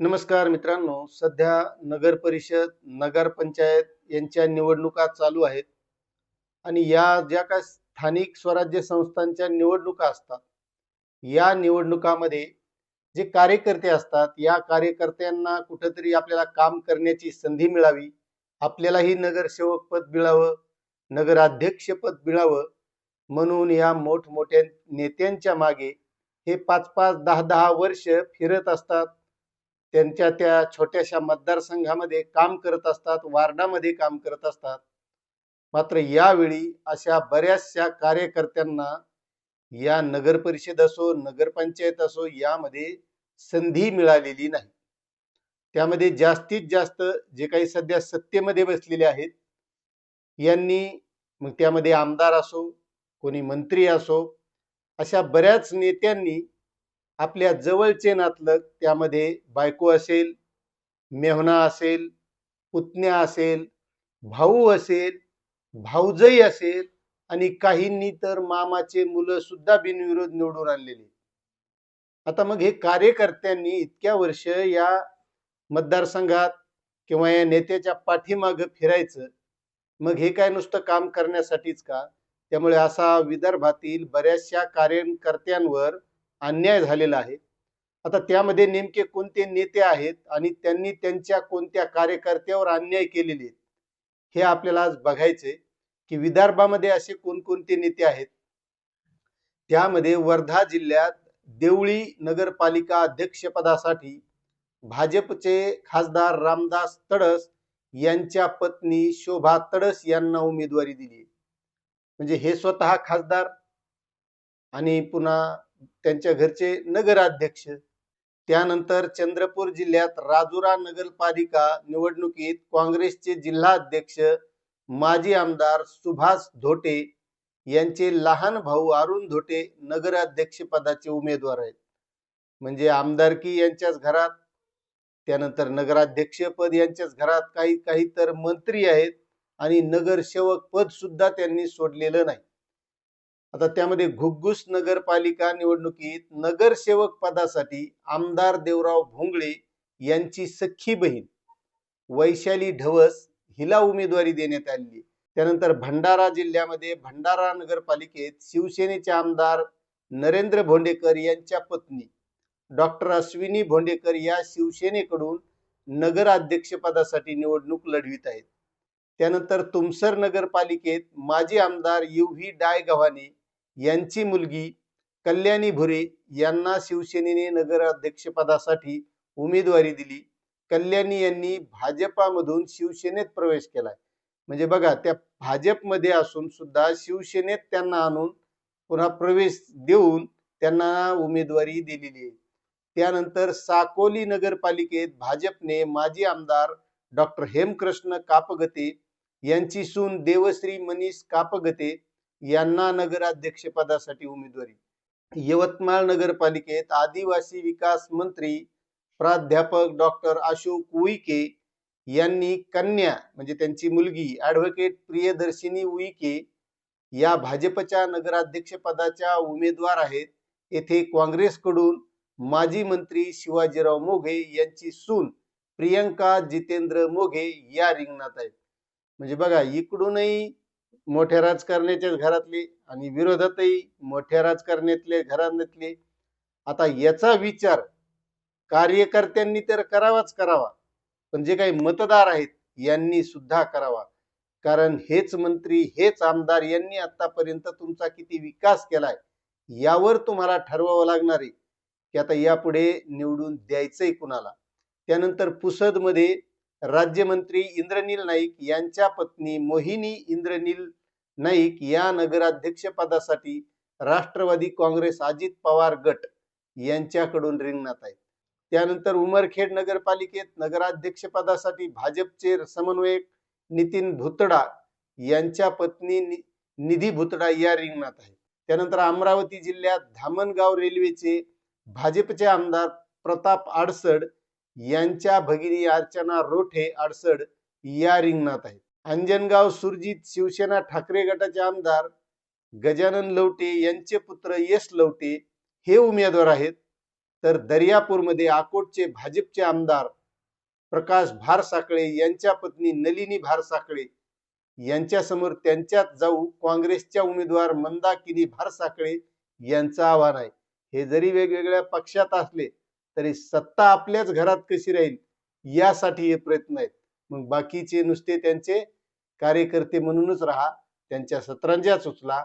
नमस्कार मित्रांनो सध्या नगर परिषद नगरपंचायत यांच्या निवडणुका चालू आहेत. आणि या ज्या काय स्थानिक स्वराज्य संस्थांच्या निवडणुका असतात या निवडणुकामध्ये जे कार्यकर्ते असतात या कार्यकर्त्यांना कुठंतरी आपल्याला काम करण्याची संधी मिळावी आपल्यालाही नगरसेवक पद मिळावं नगराध्यक्ष पद मिळावं म्हणून या मोठमोठ्या नेत्यांच्या मागे हे पाच पाच दहा दहा वर्ष फिरत असतात. त्यांच्या त्या छोट्याशा मतदारसंघामध्ये काम करत असतात वार्डामध्ये काम करत असतात. मात्र यावेळी अशा बऱ्याचशा कार्यकर्त्यांना या नगर परिषद असो नगरपंचायत असो यामध्ये संधी मिळालेली नाही. त्यामध्ये जास्तीत जास्त जे काही सध्या सत्तेमध्ये बसलेले आहेत यांनी मग त्यामध्ये आमदार असो कोणी मंत्री असो अशा बऱ्याच नेत्यांनी आपल्या जवळचे नातलग त्यामध्ये बायको असेल मेहना असेल पुतण्या असेल भाऊ असेल भाऊजई असेल आणि काहींनी तर मामाचे मुलं सुद्धा बिनविरोध निवडून आणलेले. आता मग हे कार्यकर्त्यांनी इतक्या वर्ष या मतदारसंघात किंवा या नेत्याच्या पाठीमाग फिरायचं मग हे काय नुसतं काम करण्यासाठीच का? त्यामुळे असा विदर्भातील बऱ्याचशा कार्यकर्त्यांवर अन्याय झालेला आहे. आता त्यामध्ये नेमके कोणते नेते आहेत आणि त्यांनी त्यांच्या कोणत्या कार्यकर्त्यावर अन्याय केलेले आहेत? हे आपल्याला आज बघायचे की विदर्भामध्ये असे कोणकोणते नेते आहेत? त्यामध्ये वर्धा जिल्ह्यात देवळी नगरपालिका अध्यक्षपदासाठी भाजपचे खासदार रामदास तडस यांच्या पत्नी शोभा तडस यांना उमेदवारी दिली म्हणजे हे स्वतः खासदार आणि पुन्हा त्यांच्या घरचे नगराध्यक्ष. त्यानंतर चंद्रपूर जिल्ह्यात राजुरा नगरपालिका निवडणुकीत काँग्रेसचे जिल्हा अध्यक्ष माजी आमदार सुभाष धोटे यांचे लहान भाऊ अरुण धोटे नगराध्यक्ष पदाचे उमेदवार आहेत. म्हणजे आमदारकी यांच्याच घरात त्यानंतर नगराध्यक्ष पद यांच्याच घरात काही काही तर मंत्री आहेत आणि नगरसेवक पद सुद्धा त्यांनी सोडलेलं नाही. आता त्यामध्ये घुग्गुस नगरपालिका निवडणुकीत नगरसेवक पदासाठी आमदार देवराव भोंगळे यांची सख्खी बहीण वैशाली ढवस हिला उमेदवारी देण्यात आली त्यानंतर भंडारा जिल्ह्यामध्ये भंडारा नगरपालिकेत शिवसेनेचे आमदार नरेंद्र भोंडेकर यांच्या पत्नी डॉक्टर अश्विनी भोंडेकर या शिवसेनेकडून नगराध्यक्षपदासाठी निवडणूक लढवित आहेत. त्यानंतर तुमसर नगरपालिकेत माजी आमदार युव्ही डाय गव्हाणी यांची मुलगी कल्याणी भुरे यांना शिवसेनेने नगराध्यक्षपदासाठी उमेदवारी दिली. कल्याणी यांनी भाजपामधून शिवसेनेत प्रवेश केलाय. म्हणजे बघा त्या भाजपमध्ये असून सुद्धा शिवसेनेत त्यांना आणून पुन्हा प्रवेश देऊन त्यांना उमेदवारी दिलेली आहे. त्यानंतर साकोली नगरपालिकेत भाजपने माजी आमदार डॉक्टर हेमकृष्ण कापगते यांची सून देवश्री मनीष कापगते यांना नगराध्यक्षपदासाठी उमेदवारी. यवतमाळ नगरपालिकेत आदिवासी विकास मंत्री प्राध्यापक डॉक्टर अशोक उईके यांनी कन्या म्हणजे त्यांची मुलगी ऍडव्होकेट प्रियदर्शिनी उईके या भाजपच्या नगराध्यक्षपदाच्या उमेदवार आहेत. येथे काँग्रेसकडून माजी मंत्री शिवाजीराव मोघे यांची सून प्रियंका जितेंद्र मोघे या रिंगणात आहेत. म्हणजे बघा इकडूनही मोठ्या राजकारण्याच्याच घरातले आणि विरोधातही मोठ्या राजकारण्यातले घराण्यातले. आता याचा विचार कार्यकर्त्यांनी तर करावाच करावा पण जे काही मतदार आहेत यांनी सुद्धा करावा. कारण हेच मंत्री हेच आमदार यांनी आतापर्यंत तुमचा किती विकास केलाय यावर तुम्हाला ठरवावं लागणार आहे की आता यापुढे निवडून द्यायचंय कुणाला. त्यानंतर पुसदमध्ये राज्यमंत्री इंद्रनील नाईक यांच्या पत्नी मोहिनी इंद्रनील नाईक या नगराध्यक्ष पदासाठी राष्ट्रवादी काँग्रेस अजित पवार गट यांच्याकडून रिंगणात आहे त्यानंतर उमरखेड नगरपालिकेत नगराध्यक्ष पदासाठी भाजपचे समन्वयक नितीन भुतडा यांच्या पत्नी निधी भुतडा या रिंगणात आहे त्यानंतर अमरावती जिल्ह्यात धामणगाव रेल्वेचे भाजपचे आमदार प्रताप आडसड यांच्या भगिनी अर्चना रोठे आडसड या रिंगणात आहेत. अंजनगाव सुरजित शिवसेना ठाकरे गटाचे आमदार गजानन लवटे यांचे पुत्र यश लवटे हे उमेदवार आहेत. तर दर्यापूरमध्ये आकोटचे भाजपचे आमदार प्रकाश भारसाकळे यांच्या पत्नी नलिनी भारसाकळे यांच्यासमोर त्यांच्यात जाऊ काँग्रेसच्या उमेदवार मंदाकिनी भारसाकळे यांचं आव्हान आहे. हे जरी वेगवेगळ्या पक्षात असले तरी सत्ता आपल्याच घरात कशी राहील यासाठी हे प्रयत्न आहेत. मग बाकीचे नुसते त्यांचे कार्यकर्ते म्हणूनच राहा त्यांच्या सतरंजाच सुचला.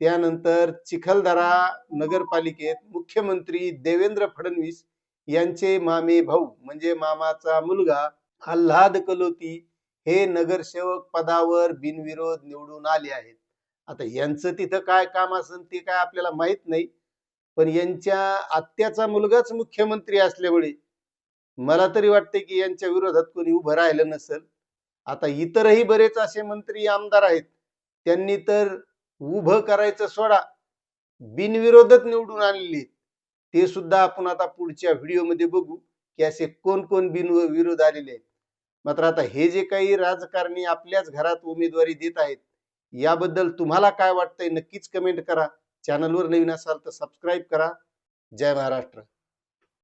त्यानंतर चिखलदरा नगरपालिकेत मुख्यमंत्री देवेंद्र फडणवीस यांचे मामे भाऊ म्हणजे मामाचा मुलगा आल्हाद कलोती हे नगरसेवक पदावर बिनविरोध निवडून आले आहेत. आता यांचं तिथं काय काम असेल ते काय आपल्याला माहीत नाही पण यांच्या आत्याचा मुलगाच मुख्यमंत्री असल्यामुळे मला तरी वाटते की यांच्या विरोधात कोणी उभं राहिलं नसेल. आता इतरही बरेच असे मंत्री आमदार आहेत त्यांनी तर उभं करायचं सोडा बिनविरोधच निवडून आणलेली ते सुद्धा आपण आता पुढच्या व्हिडिओमध्ये बघू की असे कोण कोण बिन विरोध आलेले आहेत. मात्र आता हे जे काही राजकारणी आपल्याच घरात उमेदवारी देत आहेत याबद्दल तुम्हाला काय वाटतंय नक्कीच कमेंट करा. चॅनलवर नवीन असाल तर सबस्क्राईब करा. जय महाराष्ट्र.